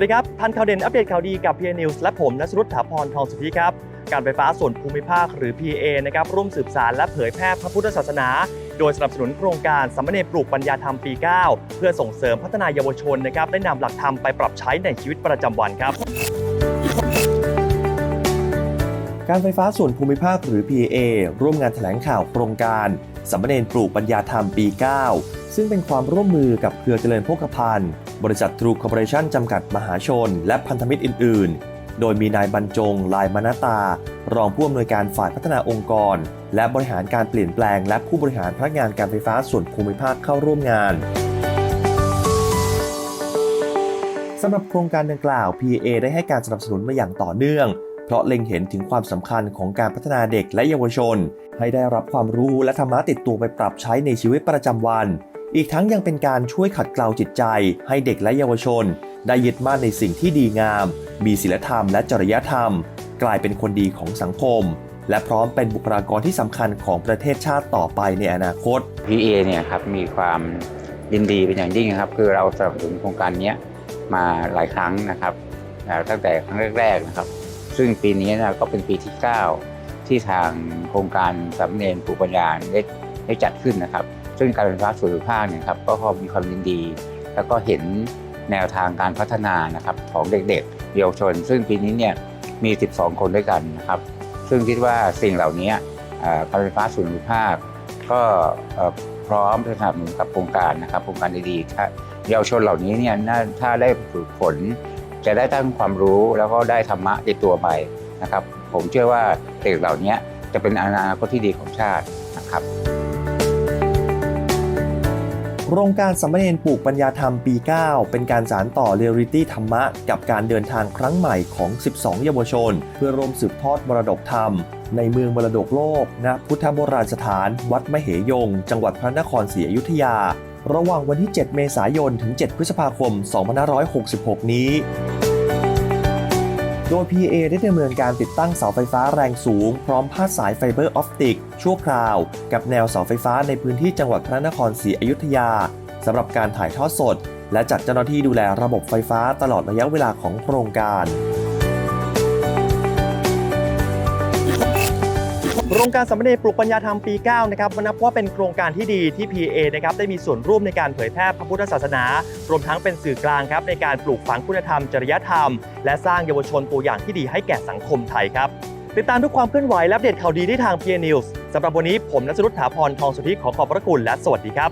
สดีครับ ทันข่าวเด่นอัปเดตข่าวดีกับ PA News และผมนัสรุตถาพรทองสุทธิครับ การไฟฟ้าส่วนภูมิภาคหรือ PA นะครับร่วมสืบสารและเผยแพร่พระพุทธศาสนา โดยสนับสนุนโครงการสัมมเนรปลูกปัญญาธรรมปี 9 เพื่อส่งเสริมพัฒนายาวชนนะครับได้นำหลักธรรมไปปรับใช้ในชีวิตประจำวันครับการไฟฟ้าส่วนภูมิภาคหรือ PA ร่วมงานแถลงข่าวโครงการสัมมเนรปลูกปัญญาธรรมปี 9 ซึ่งเป็นความร่วมมือกับเครือเจริญโภคภัณฑ์ บริษัททรูคอร์ปอเรชั่นจำกัดมหาชน และพันธมิตรอื่น ๆ โดยมีนายบรรจง ลายมนตา รองผู้อำนวยการฝ่ายพัฒนาองค์กร และบริหารการเปลี่ยนแปลง และผู้บริหารพนักงานการไฟฟ้าส่วนภูมิภาคเข้าร่วมงานสำหรับโครงการดังกล่าว PA ได้ให้การสนับสนุนมาอย่างต่อเนื่อง เพราะเล็งเห็นถึงความสำคัญของการพัฒนาเด็กและเยาวชน ให้ได้รับความรู้และธรรมะติดตัวไปปรับใช้ในชีวิตประจำวัน อีกทั้งยังเป็นการช่วยขัดเกลาจิตใจ ให้เด็กและเยาวชน ได้ยึดมั่นในสิ่งที่ดีงาม มีศีลธรรมและจริยธรรม กลายเป็นคนดีของสังคม และพร้อมเป็นบุคลากรที่สำคัญของประเทศชาติต่อไปในอนาคต PA เนี่ยครับมีความยินดีเป็นอย่างยิ่งครับ คือเราสนับสนุนโครงการนี้มาหลายครั้งนะครับตั้งแต่ครั้งแรกๆนะครับ ซึ่งปีนี้นะก็เป็นปีที่ 9 ที่ทางโครงการสำเนนปูปัญญาได้ได้จัดขึ้นนะครับ ซึ่งการไฟฟ้าส่วนภูมิภาคเนี่ยครับก็มีความยินดี แล้วก็เห็นแนวทางการพัฒนานะครับของเด็กๆ เยาวชน ซึ่งปีนี้เนี่ยมี 12 คนด้วยกันนะครับ ซึ่งคิดว่าสิ่งเหล่านี้การไฟฟ้าส่วนภูมิภาค ก็พร้อมสนับสนุนกับโครงการนะครับโครงการดีๆเยาวชนเหล่านี้เนี่ยถ้าได้ฝึกฝนจะได้ทั้งความรู้แล้วก็ได้ธรรมะติดตัวไปนะครับ ผมเชื่อว่าเด็กเหล่านี้จะเป็นอนาคตที่ดีของชาตินะครับ โครงการสัมมเนปลูกปัญญาธรรมปี 9 เป็นการสานต่อเรียลิตี้ธรรมะ กับการเดินทางครั้งใหม่ของ 12 เยาวชน เพื่อร่วมสืบทอดมรดกธรรม ในเมืองมรดกโลกณพุทธโบราณสถาน วัดมเหยง จังหวัดพระนครศรีอยุธยา ระหว่างวันที่ 7 เมษายน ถึง 7 พฤษภาคม 2566 นี้ โดย PA ได้ดำเนินการติดตั้งเสาไฟฟ้าแรงสูง พร้อมพาดสายไฟเบอร์ออปติก ชั่วคราว กับแนวเสาไฟฟ้าในพื้นที่จังหวัดพระนครศรีอยุธยาสำหรับการถ่ายทอดสด และจัดเจ้าหน้าที่ดูแลระบบไฟฟ้าตลอดระยะเวลาของโครงการ โครงการสัมมเนรปลูกปัญญาธรรมปี 9 นะครับนับว่าเป็นโครงการที่ดีที่ PA นะครับได้มีส่วนร่วมในการเผยแพร่พระพุทธศาสนา รวมทั้งเป็นสื่อกลางครับในการปลูกฝังคุณธรรม จริยธรรม และสร้างเยาวชนตัวอย่างที่ดีให้แก่สังคมไทยครับ ติดตามทุกความเคลื่อนไหวและอัปเดตข่าวดีได้ทาง PA News สำหรับวันนี้ผมนัสรุตถาพรทองสุทธิขอขอบพระคุณและสวัสดีครับ